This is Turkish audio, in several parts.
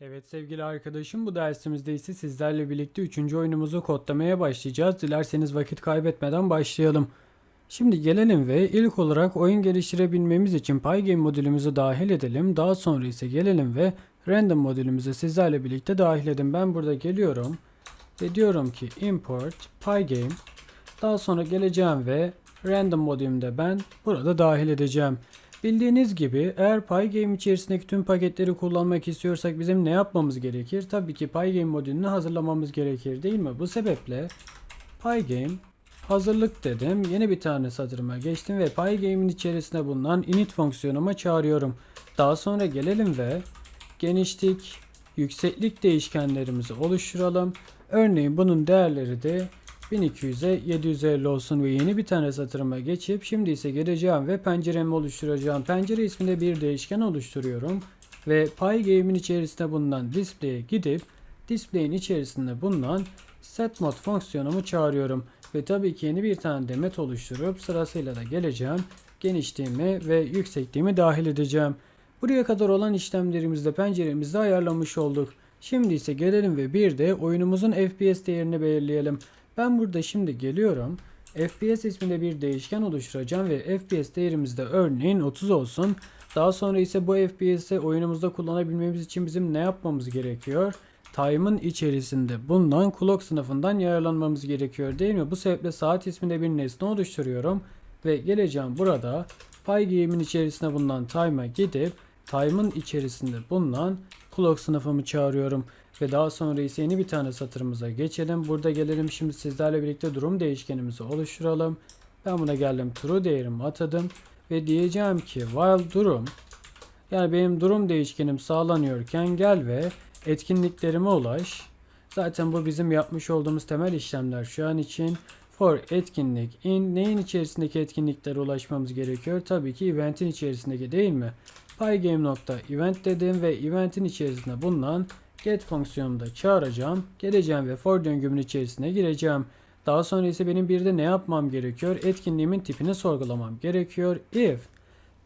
Evet sevgili arkadaşım bu dersimizde ise sizlerle birlikte 3. oyunumuzu kodlamaya başlayacağız. Dilerseniz vakit kaybetmeden başlayalım. Şimdi gelelim ve ilk olarak oyun geliştirebilmemiz için Pygame modülümüzü dahil edelim. Daha sonra ise gelelim ve Random modülümüzü sizlerle birlikte dahil edin. Ben burada geliyorum ve diyorum ki import Pygame. Daha sonra geleceğim ve Random modülümde ben burada dahil edeceğim. Bildiğiniz gibi eğer Pygame içerisindeki tüm paketleri kullanmak istiyorsak bizim ne yapmamız gerekir? Tabii ki Pygame modülünü hazırlamamız gerekir değil mi? Bu sebeple Pygame hazırlık dedim. Yeni bir tane satırıma geçtim ve Pygame'in içerisinde bulunan init fonksiyonuma çağırıyorum. Daha sonra gelelim ve genişlik, yükseklik değişkenlerimizi oluşturalım. Örneğin bunun değerleri de 1200'e 750 olsun ve yeni bir tane satırıma geçip şimdi ise geleceğim ve penceremi oluşturacağım. Pencere isminde bir değişken oluşturuyorum ve Pygame'in içerisinde bulunan display'e gidip display'in içerisinde bulunan setMod fonksiyonumu çağırıyorum ve tabii ki yeni bir tane demet oluşturup sırasıyla da geleceğim genişliğimi ve yüksekliğimi dahil edeceğim. Buraya kadar olan işlemlerimizde penceremizde ayarlamış olduk. Şimdi ise gelelim ve bir de oyunumuzun FPS değerini belirleyelim. Ben burada şimdi geliyorum. FPS isminde bir değişken oluşturacağım ve FPS değerimiz de örneğin 30 olsun. Daha sonra ise bu FPS'i oyunumuzda kullanabilmemiz için bizim ne yapmamız gerekiyor? Time'ın içerisinde bulunan clock sınıfından yararlanmamız gerekiyor değil mi? Bu sebeple saat isminde bir nesne oluşturuyorum ve geleceğim burada Pygame'in içerisinde bulunan time'a gidip time'ın içerisinde bulunan clock sınıfımı çağırıyorum. Ve daha sonra ise yeni bir tane satırımıza geçelim. Burada gelelim şimdi sizlerle birlikte durum değişkenimizi oluşturalım. Ben buna geldim true değerimi atadım. Ve diyeceğim ki while durum yani benim durum değişkenim sağlanıyorken gel ve etkinliklerime ulaş. Zaten bu bizim yapmış olduğumuz temel işlemler şu an için. For etkinlik in neyin içerisindeki etkinliklere ulaşmamız gerekiyor? Tabii ki eventin içerisindeki değil mi? Pygame.event dedim ve eventin içerisinde bulunan get fonksiyonunu da çağıracağım. Geleceğim ve for döngümün içerisine gireceğim. Daha sonra ise benim bir de ne yapmam gerekiyor? Etkinliğimin tipini sorgulamam gerekiyor. If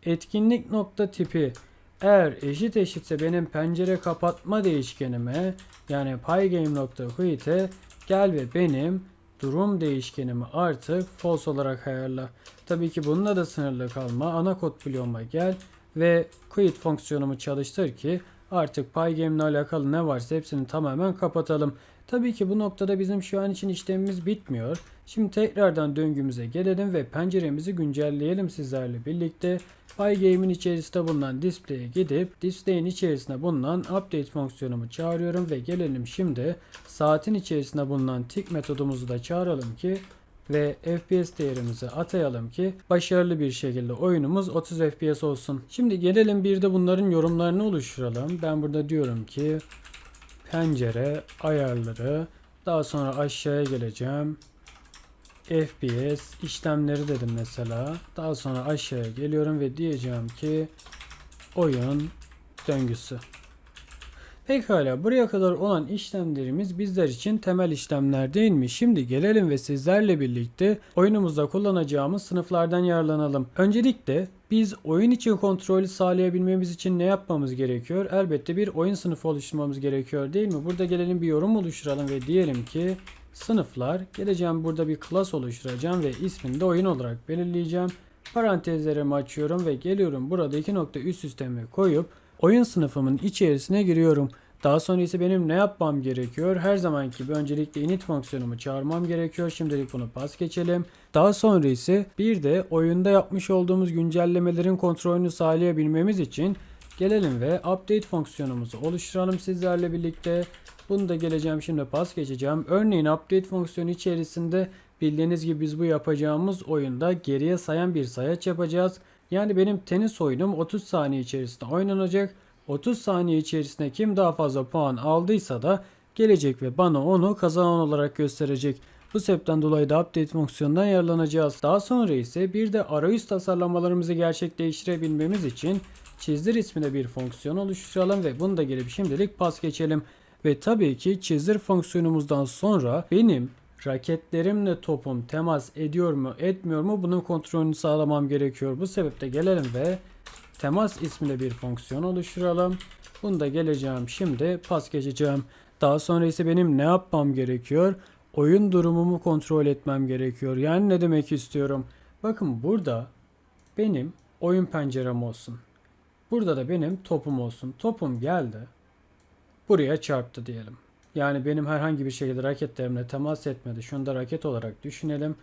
etkinlik nokta tipi eğer eşit eşitse benim pencere kapatma değişkenime yani pygame.quit'e gel ve benim durum değişkenimi artık false olarak ayarla. Tabii ki bununla da sınırlı kalma. Ana kod bloğuma gel ve quit fonksiyonumu çalıştır ki artık Pygame ile alakalı ne varsa hepsini tamamen kapatalım. Tabii ki bu noktada bizim şu an için işlemimiz bitmiyor. Şimdi tekrardan döngümüze gelelim ve penceremizi güncelleyelim sizlerle birlikte. Pygame'in içerisinde bulunan display'e gidip display'in içerisinde bulunan update fonksiyonumu çağırıyorum ve gelelim şimdi saatin içerisinde bulunan tick metodumuzu da çağıralım ki ve FPS değerimizi atayalım ki başarılı bir şekilde oyunumuz 30 FPS olsun. Şimdi gelelim bir de bunların yorumlarını oluşturalım. Ben burada diyorum ki pencere ayarları daha sonra aşağıya geleceğim. FPS işlemleri dedim mesela. Daha sonra aşağıya geliyorum ve diyeceğim ki oyun döngüsü. Pekala buraya kadar olan işlemlerimiz bizler için temel işlemler değil mi? Şimdi gelelim ve sizlerle birlikte oyunumuzda kullanacağımız sınıflardan yararlanalım. Öncelikle biz oyun için kontrolü sağlayabilmemiz için ne yapmamız gerekiyor? Elbette bir oyun sınıfı oluşturmamız gerekiyor değil mi? Burada gelelim bir yorum oluşturalım ve diyelim ki sınıflar geleceğim burada bir class oluşturacağım ve ismini de oyun olarak belirleyeceğim. Parantezlerimi açıyorum ve geliyorum burada iki nokta üst üste mi koyup oyun sınıfımın içerisine giriyorum. Daha sonra ise benim ne yapmam gerekiyor? Her zamanki gibi öncelikle init fonksiyonumu çağırmam gerekiyor. Şimdilik bunu pas geçelim. Daha sonra ise bir de oyunda yapmış olduğumuz güncellemelerin kontrolünü sağlayabilmemiz için gelelim ve update fonksiyonumuzu oluşturalım sizlerle birlikte. Bunu da geleceğim şimdi pas geçeceğim. Örneğin update fonksiyonu içerisinde bildiğiniz gibi biz bu yapacağımız oyunda geriye sayan bir sayaç yapacağız. Yani benim tenis oyunum 30 saniye içerisinde oynanacak. 30 saniye içerisinde kim daha fazla puan aldıysa da gelecek ve bana onu kazanan olarak gösterecek. Bu sebepten dolayı da update fonksiyonundan yararlanacağız. Daha sonra ise bir de arayüz tasarlamalarımızı gerçekleştirebilmemiz için çizdir isminde bir fonksiyon oluşturalım ve bunu da gelip şimdilik pas geçelim. Ve tabii ki çizdir fonksiyonumuzdan sonra benim raketlerimle topum temas ediyor mu etmiyor mu bunun kontrolünü sağlamam gerekiyor. Bu sebeple gelelim ve temas isminde bir fonksiyon oluşturalım. Bunu da geleceğim şimdi pas geçeceğim. Daha sonra ise benim ne yapmam gerekiyor? Oyun durumumu kontrol etmem gerekiyor. Yani ne demek istiyorum? Bakın burada benim oyun pencerem olsun. Burada da benim topum olsun. Topum geldi. Buraya çarptı diyelim. Yani benim herhangi bir şekilde raketlerimle temas etmedi. Şunu da raket olarak düşünelim.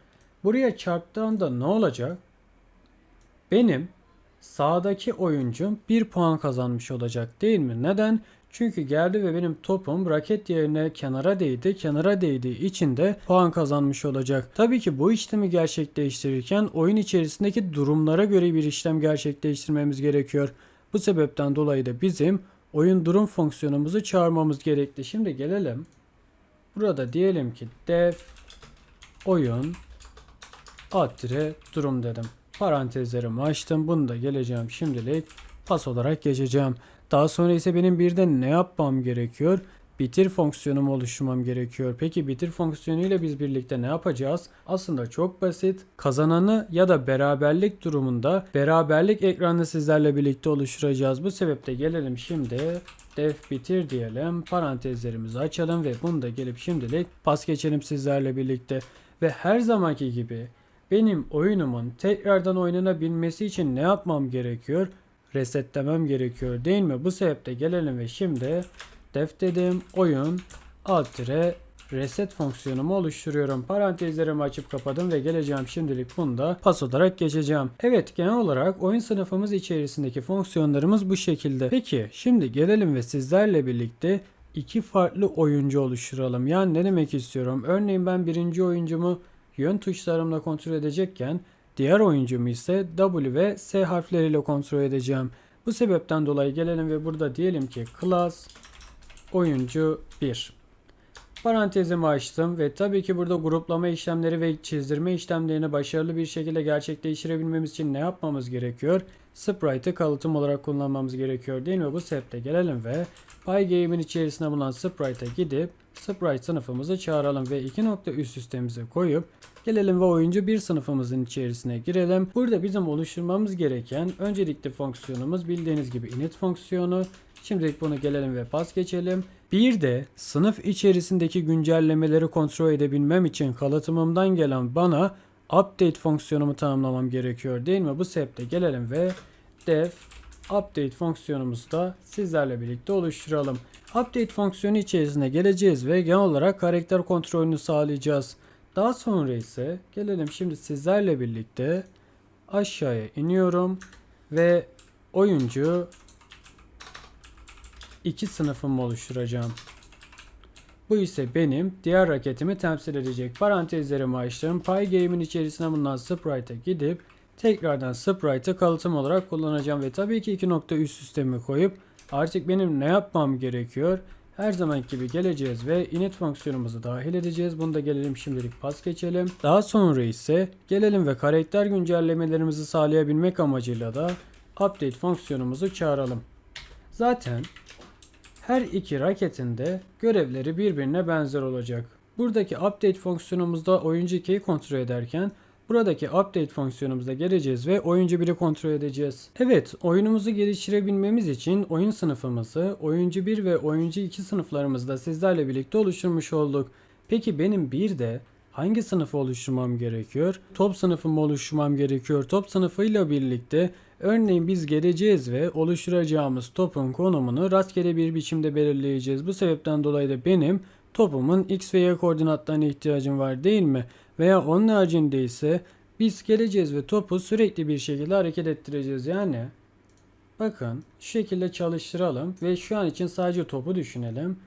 Buraya çarptığında ne olacak? Benim sağdaki oyuncum 1 puan kazanmış olacak değil mi? Neden? Çünkü geldi ve benim topum raket yerine kenara değdi. Kenara değdiği için de puan kazanmış olacak. Tabii ki bu işlemi gerçekleştirirken oyun içerisindeki durumlara göre bir işlem gerçekleştirmemiz gerekiyor. Bu sebepten dolayı da bizim oyun durum fonksiyonumuzu çağırmamız gerekli. Şimdi gelelim. Burada diyelim ki def oyun alt dire durum dedim. Parantezlerimi açtım. Bunu da geleceğim şimdilik pas olarak geçeceğim. Daha sonra ise benim bir de ne yapmam gerekiyor? Bitir fonksiyonumu oluşturmam gerekiyor. Peki bitir fonksiyonuyla biz birlikte ne yapacağız? Aslında çok basit. Kazananı ya da beraberlik durumunda beraberlik ekranını sizlerle birlikte oluşturacağız. Bu sebeple gelelim şimdi def bitir diyelim. Parantezlerimizi açalım ve bunu da gelip şimdilik pas geçelim sizlerle birlikte. Ve her zamanki gibi benim oyunumun tekrardan oynanabilmesi için ne yapmam gerekiyor? Resetlemem gerekiyor değil mi? Bu sebeple gelelim ve şimdi def dedim oyun alt tire reset fonksiyonumu oluşturuyorum. Parantezlerimi açıp kapadım ve geleceğim şimdilik bunu da pas olarak geçeceğim. Evet genel olarak oyun sınıfımız içerisindeki fonksiyonlarımız bu şekilde. Peki şimdi gelelim ve sizlerle birlikte iki farklı oyuncu oluşturalım. Yani ne demek istiyorum? Örneğin ben birinci oyuncumu yön tuşlarımla kontrol edecekken diğer oyuncumu ise W ve S harfleriyle kontrol edeceğim. Bu sebepten dolayı gelelim ve burada diyelim ki class oyuncu 1. Parantezimi açtım ve tabii ki burada gruplama işlemleri ve çizdirme işlemlerini başarılı bir şekilde gerçekleştirebilmemiz için ne yapmamız gerekiyor? Sprite'ı kalıtım olarak kullanmamız gerekiyor değil mi? Bu sebeple gelelim ve PyGame'in içerisinde bulunan Sprite'a gidip Sprite sınıfımızı çağıralım ve iki nokta üst üstemize koyup gelelim ve oyuncu bir sınıfımızın içerisine girelim. Burada bizim oluşturmamız gereken öncelikli fonksiyonumuz bildiğiniz gibi init fonksiyonu. Şimdilik bunu gelelim ve pas geçelim. Bir de sınıf içerisindeki güncellemeleri kontrol edebilmem için kalıtımımdan gelen bana update fonksiyonumu tanımlamam gerekiyor değil mi? Bu sebeple gelelim ve def update fonksiyonumuzu da sizlerle birlikte oluşturalım. Update fonksiyonu içerisine geleceğiz ve genel olarak karakter kontrolünü sağlayacağız. Daha sonra ise gelelim şimdi sizlerle birlikte aşağıya iniyorum ve oyuncu iki sınıfımı oluşturacağım. Bu ise benim diğer raketimi temsil edecek. Parantezlerimi açtım. PyGame'in içerisine bulunan Sprite'a gidip tekrardan Sprite'ı kalıtım olarak kullanacağım ve tabii ki iki nokta üst üstemi koyup artık benim ne yapmam gerekiyor? Her zaman gibi geleceğiz ve init fonksiyonumuzu dahil edeceğiz. Bunu da gelelim şimdilik pas geçelim. Daha sonra ise gelelim ve karakter güncellemelerimizi sağlayabilmek amacıyla da update fonksiyonumuzu çağıralım. Zaten her iki raketin de görevleri birbirine benzer olacak. Buradaki update fonksiyonumuzda oyuncu 2'yi kontrol ederken buradaki update fonksiyonumuza geleceğiz ve oyuncu 1'i kontrol edeceğiz. Evet, oyunumuzu geliştirebilmemiz için oyun sınıfımızı oyuncu 1 ve oyuncu 2 sınıflarımızda sizlerle birlikte oluşturmuş olduk. Peki benim bir de hangi sınıfı oluşturmam gerekiyor? Top sınıfımı oluşturmam gerekiyor. Top sınıfıyla birlikte örneğin biz geleceğiz ve oluşturacağımız topun konumunu rastgele bir biçimde belirleyeceğiz. Bu sebepten dolayı da benim topumun x ve y koordinatlarına ihtiyacım var değil mi? Veya onun haricinde ise biz geleceğiz ve topu sürekli bir şekilde hareket ettireceğiz. Yani bakın şu şekilde çalıştıralım ve şu an için sadece topu düşünelim.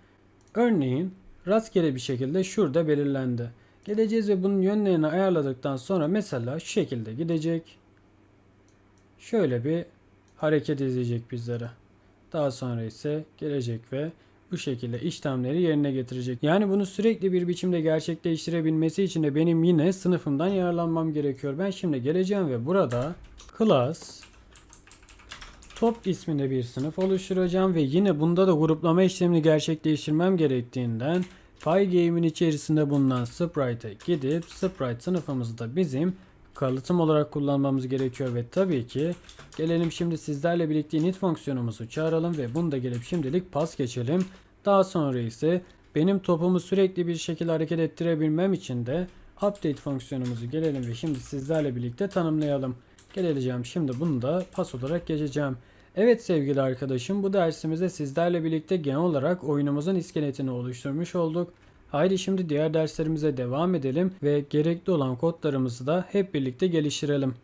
Örneğin rastgele bir şekilde şurada belirlendi. Geleceğiz ve bunun yönlerini ayarladıktan sonra mesela şu şekilde gidecek. Şöyle bir hareket izleyecek bizlere. Daha sonra ise gelecek ve bu şekilde işlemleri yerine getirecek. Yani bunu sürekli bir biçimde gerçekleştirebilmesi için de benim yine sınıfımdan yararlanmam gerekiyor. Ben şimdi geleceğim ve burada class top isminde bir sınıf oluşturacağım ve yine bunda da gruplama işlemini gerçekleştirmem gerektiğinden PyGame'in içerisinde bulunan Sprite'e gidip Sprite sınıfımızı da bizim kalıtım olarak kullanmamız gerekiyor ve tabii ki gelelim şimdi sizlerle birlikte init fonksiyonumuzu çağıralım ve bunu da gelip şimdilik pas geçelim. Daha sonra ise benim topumu sürekli bir şekilde hareket ettirebilmem için de update fonksiyonumuzu gelelim ve şimdi sizlerle birlikte tanımlayalım. Geleceğim şimdi bunu da pas olarak geçeceğim. Evet sevgili arkadaşım bu dersimizde sizlerle birlikte genel olarak oyunumuzun iskeletini oluşturmuş olduk. Haydi şimdi diğer derslerimize devam edelim ve gerekli olan kodlarımızı da hep birlikte geliştirelim.